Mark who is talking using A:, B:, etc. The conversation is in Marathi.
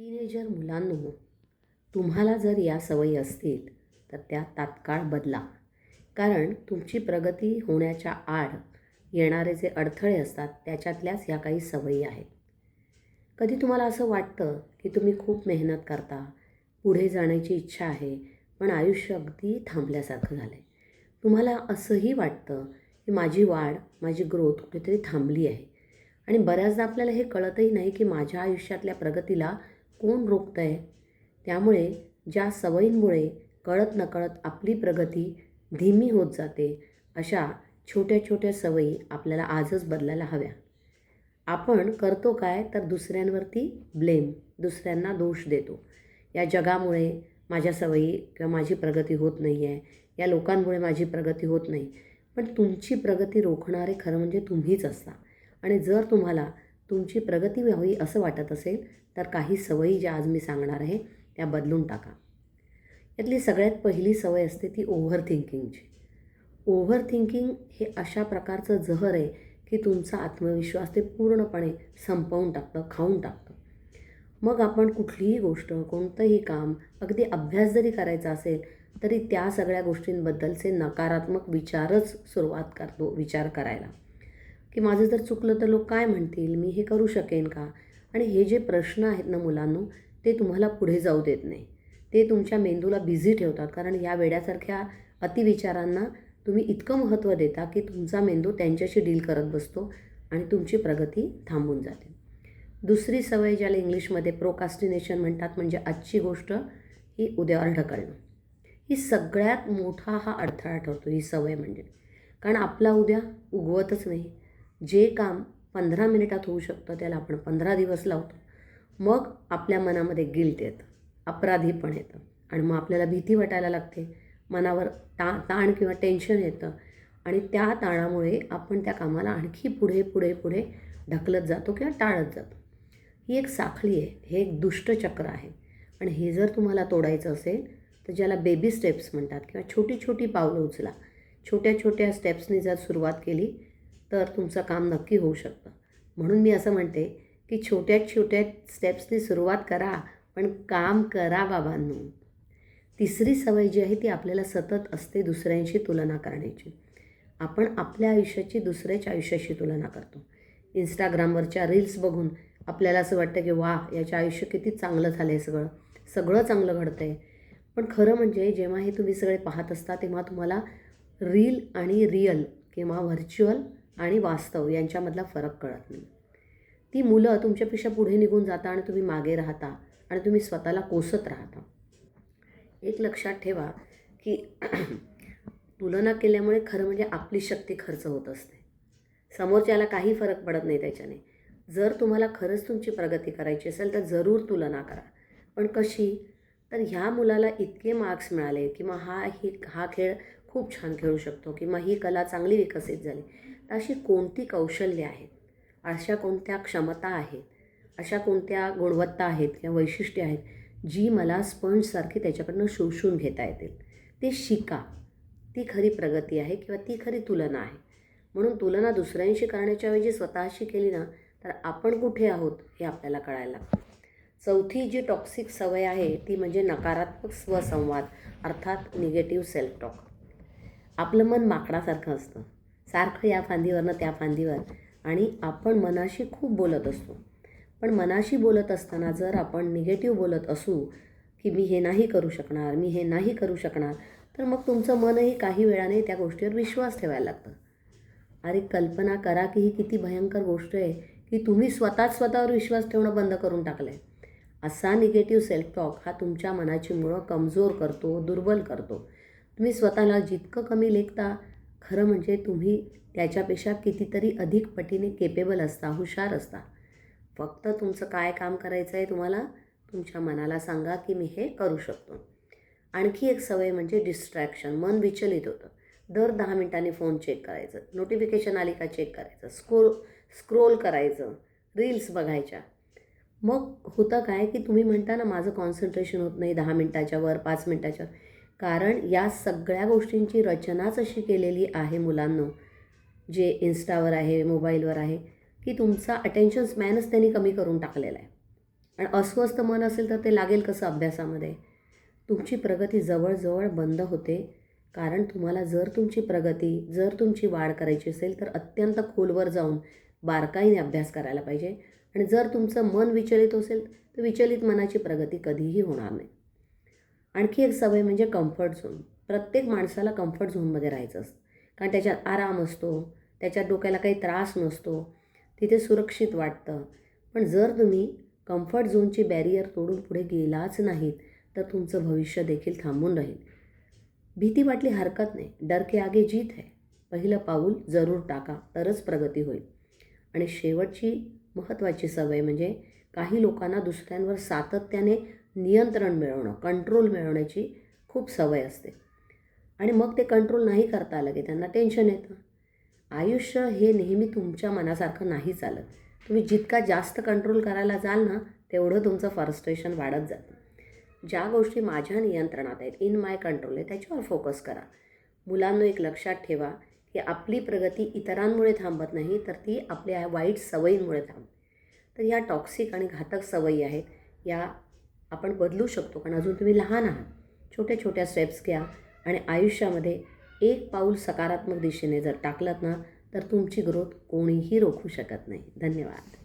A: टीनेजर मुलांनो तुम्हाला जर या सवयी असतील तर त्या तात्काळ बदला. कारण तुमची प्रगती होण्याच्या आड येणारे जे अडथळे असतात त्याच्यातल्याच ह्या काही सवयी आहेत. कधी तुम्हाला असं वाटतं की तुम्ही खूप मेहनत करता पुढे जाण्याची इच्छा आहे पण आयुष्य अगदी थांबल्यासारखं झालं आहे तुम्हाला असंही वाटतं की माझी वाढ माझी ग्रोथ कुठेतरी थांबली आहे. आणि बऱ्याचदा आपल्याला हे कळतही नाही की माझ्या आयुष्यातल्या प्रगतीला कोण रोखतं आहे त्यामुळे ज्या सवयींमुळे कळत नकळत आपली प्रगती धीमी होत जाते अशा छोट्या छोट्या सवयी आपल्याला आजच बदलायला हव्या. आपण करतो काय तर दुसऱ्यांवरती ब्लेम दुसऱ्यांना दोष देतो. या जगामुळे माझ्या सवयी किंवा माझी प्रगती होत नाही आहे या लोकांमुळे माझी प्रगती होत नाही. पण तुमची प्रगती रोखणारे खरं म्हणजे तुम्हीच असता. आणि जर तुम्हाला तुमची प्रगती व्हावी असं वाटत असेल तर काही सवयी ज्या आज मी सांगणार आहे त्या बदलून टाका. यातली सगळ्यात पहिली सवय असते ती ओव्हर थिंकिंगची ओव्हर थिंकिंग हे अशा प्रकारचं जहर आहे की तुमचा आत्मविश्वास ते पूर्णपणे संपवून टाकतं खाऊन टाकतं. मग आपण कुठलीही गोष्ट कोणतंही काम अगदी अभ्यास जरी करायचा असेल तरी त्या सगळ्या गोष्टींबद्दलचे नकारात्मक विचारच सुरुवात करतो विचार करायला. की माझं जर चुकलं तर लोक काय म्हणतील? मी हे करू शकेन का? आणि हे जे प्रश्न आहेत ना मुलांनो ते तुम्हाला पुढे जाऊ देत नाही. ते तुमच्या मेंदूला बिझी ठेवतात. कारण या वेड्यासारख्या अतिविचारांना तुम्ही इतकं महत्त्व देता की तुमचा मेंदू त्यांच्याशी डील करत बसतो आणि तुमची प्रगती थांबून जाते. दुसरी सवय ज्याला इंग्लिशमध्ये प्रोकास्टिनेशन म्हणतात म्हणजे आजची गोष्ट ही उद्यावर ढकलणं. ही सगळ्यात मोठा हा अडथळा ठरतो ही सवय म्हणजे. कारण आपला उद्या उगवतच नाही. जे काम पंधरा मिनिटात होऊ शकतं त्याला आपण पंधरा दिवस लावतो. मग आपल्या मनामध्ये गिल्ट येतं अपराधीपण येतं आणि मग आपल्याला भीती वाटायला लागते. मनावर ता ताण किंवा टेन्शन येतं आणि त्या ताणामुळे आपण त्या कामाला आणखी पुढे पुढे पुढे ढकलत जातो किंवा टाळत जातो. ही एक साखळी आहे हे एक दुष्टचक्र आहे. आणि हे जर तुम्हाला तोडायचं असेल तर ज्याला बेबी स्टेप्स म्हणतात किंवा छोटी छोटी पावलं उचला. छोट्या छोट्या स्टेप्सनी जर सुरुवात केली तर तुमचं काम नक्की होऊ शकतं. म्हणून मी असं म्हणते की छोट्या छोट्या स्टेप्सनी सुरुवात करा पण काम करा बाबांनो. तिसरी सवय जी आहे ती आपल्याला सतत असते दुसऱ्यांशी तुलना करण्याची. आपण आपल्या आयुष्याची दुसऱ्याच्या आयुष्याशी तुलना करतो. इंस्टाग्रामवरच्या रील्स बघून आपल्याला असं वाटतं की वा याचं आयुष्य किती चांगलं झालं आहे सगळं. सगळं चांगलं घडतं आहे पण खरं म्हणजे जेव्हा हे तुम्ही सगळे पाहत असता तेव्हा तुम्हाला रील आणि रिअल किंवा व्हर्च्युअल आणि वास्तव यांच्यामधला फरक कळत नाही. ती मुलं तुमच्यापेक्षा पुढे निघून जाता आणि तुम्ही मागे राहता आणि तुम्ही स्वतःला कोसत राहता. एक लक्षात ठेवा की तुलना केल्यामुळे खरं म्हणजे आपली शक्ती खर्च होत असते. समोरच्याला काही फरक पडत नाही त्याच्याने. जर तुम्हाला खरंच तुमची प्रगती करायची असेल तर जरूर तुलना करा. पण कशी? तर ह्या मुलाला इतके मार्क्स मिळाले किंवा हा ही हा खेळ खूप छान खेळू शकतो किंवा ही कला चांगली विकसित झाली. अशी कोणती कौशल्य आहेत? अशा कोणत्या क्षमता आहेत? अशा कोणत्या गुणवत्ता आहेत किंवा वैशिष्ट्ये आहेत जी मला स्पंजसारखी त्याच्याकडनं शोषून घेता येतील? ते शिका. ती खरी प्रगती आहे किंवा ती खरी तुलना आहे? म्हणून तुलना दुसऱ्यांशी करण्याच्या ऐवजी स्वतःशी केली ना तर आपण कुठे आहोत हे आपल्याला कळायला लागतं. चौथी जी टॉक्सिक सवय आहे ती म्हणजे नकारात्मक स्वसंवाद अर्थात निगेटिव्ह सेल्फ टॉक. आपलं मन माकडासारखं असतं. सारखं या फांदीवरनं त्या फांदीवर. आणि आपण मनाशी खूप बोलत असतो. पण मनाशी बोलत असताना जर आपण निगेटिव्ह बोलत असू की मी हे नाही करू शकणार मी हे नाही करू शकणार तर मग तुमचं मनही काही वेळाने त्या गोष्टीवर विश्वास ठेवायला लागतं. अरे कल्पना करा की ही किती भयंकर गोष्ट आहे की तुम्ही स्वतःच स्वतःवर विश्वास ठेवणं बंद करून टाकलं आहे असा निगेटिव्ह सेल्फ टॉक हा तुमच्या मनाची मुळं कमजोर करतो दुर्बल करतो. तुम्ही स्वतःला जितकं कमी लेखता खरं म्हणजे तुम्ही त्याच्यापेक्षा कितीतरी अधिक पटीने केपेबल असता हुशार असता. फक्त तुमचं काय काम करायचं आहे तुम्हाला तुमच्या मनाला सांगा की मी हे करू शकतो. आणखी एक सवय म्हणजे डिस्ट्रॅक्शन मन विचलित होतं. दर दहा मिनटांनी फोन चेक करायचं नोटिफिकेशन आली का चेक करायचं स्क्रोल स्क्रोल करायचं रील्स बघायच्या. मग होतं काय की तुम्ही म्हणता ना माझं कॉन्सन्ट्रेशन होत नाही दहा मिनटाच्या वर पाच मिनटाच्या वर. कारण या सगळ्या गोष्टींची रचनाच अशी केलेली आहे मुलांना जे इन्स्टावर आहे मोबाईलवर आहे की तुमचा अटेन्शन स्पॅनच त्यांनी कमी करून टाकलेला आहे. आणि अस्वस्थ मन असेल तर ते लागेल कसं अभ्यासामध्ये? तुमची प्रगती जवळजवळ बंद होते कारण तुम्हाला जर तुमची प्रगती जर तुमची वाढ करायची असेल तर अत्यंत खोलवर जाऊन बारकाईने अभ्यास करायला पाहिजे. आणि जर तुमचं मन विचलित असेल तर विचलित मनाची प्रगती कधीही होणार नाही. आणखी एक सवय म्हणजे कम्फर्ट झोन प्रत्येक माणसाला कम्फर्ट झोनमध्ये राहायचं असतं. कारण त्याच्यात आराम असतो त्याच्या डोक्याला काही त्रास नसतो तिथे सुरक्षित वाटतं. पण जर तुम्ही कम्फर्ट झोनची बॅरियर तोडून पुढे गेलाच नाहीत तर तुमचं भविष्य देखील थांबून राहील. भीती वाटली हरकत नाही. डर के आगे जीत आहे पहिलं पाऊल जरूर टाका तरच प्रगती होईल. आणि शेवटची महत्त्वाची सवय म्हणजे काही लोकांना दुसऱ्यांवर सातत्याने नियंत्रण मिळवणं कंट्रोल मिळवण्याची खूप सवय असते. आणि मग ते कंट्रोल नाही करता आलं की त्यांना टेन्शन येतं. आयुष्य हे नेहमी तुमच्या मनासारखं नाही चालत. तुम्ही जितका जास्त कंट्रोल करायला जाल ना तेवढं तुमचं फ्रस्ट्रेशन वाढत जातं. ज्या गोष्टी माझ्या नियंत्रणात आहेत इन माय कंट्रोल आहे त्याच्यावर फोकस करा. मुलांना एक लक्षात ठेवा की आपली प्रगती इतरांमुळे थांबत नाही तर ती आपल्या वाईट सवयींमुळे थांब तर ह्या टॉक्सिक आणि घातक सवयी आहेत या आपण बदलू शकतो कारण अजून तुम्ही लहान आहात. छोट्या छोट्या स्टेप्स घ्या आणि आयुष्यामध्ये एक पाऊल सकारात्मक दिशेने जर टाकलात ना तर तुमची ग्रोथ कोणीही रोखू शकत नाही. धन्यवाद.